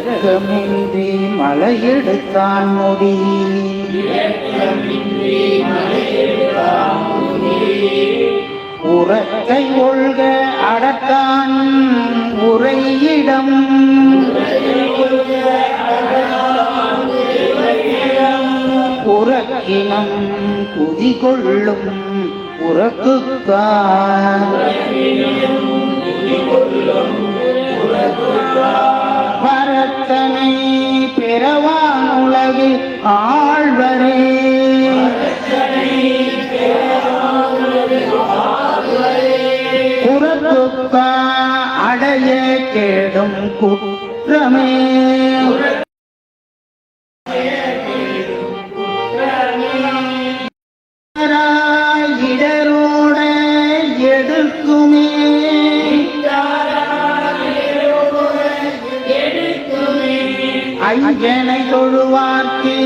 இரக்கமின்றி மலையெடுத்தான் முடி. உறக்கை ஒழ்க அடத்தான் உரையிடம் உறக்கினம் குதி கொள்ளும் உறக்குத்தான் பிறவான் உலகில் ஆழ்வரே. புறத்துக்கா அடைய கேடும் குற்றமே. இடரோட எடுக்குமே ஐயனை தொழுவார்க்கு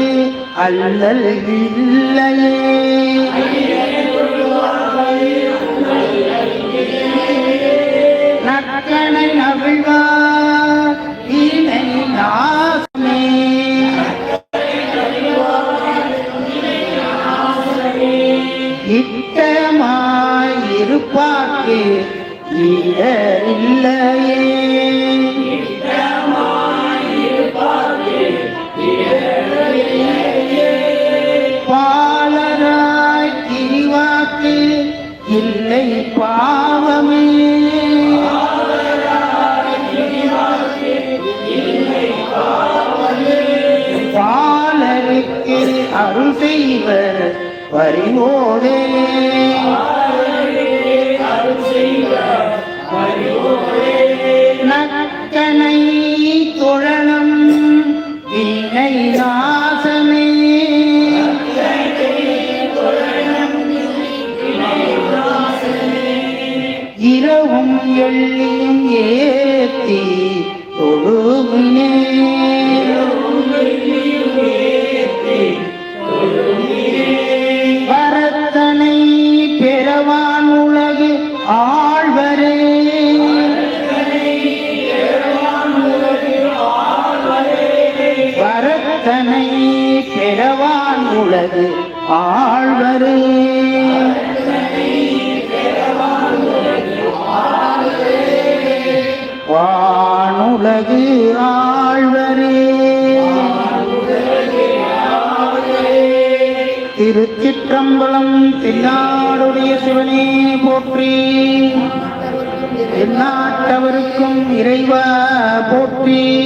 அல்லல் இல்லையே நக்கனை நவிழ்வார் இணை நாசமே. இட்டமாயிருப்பார்க்கு இல்லையே. இல்லை பாவமே. பாலருக்கு அருள் செய்வர் பரிமோதே. நக்கனை இரவும் எள்ளியும் ஏத்தி தொழுவினே பரத்தனை பெறவான் உலகு ஆழ்வரே. பரத்தனை பெறவான் உலகு ஆழ்வரே. ஆழ்வரே. திருச்சிற்றம்பலம் தென்னாடுடைய சிவனே போற்றி. எந்நாட்டவருக்கும் இறைவா போற்றி.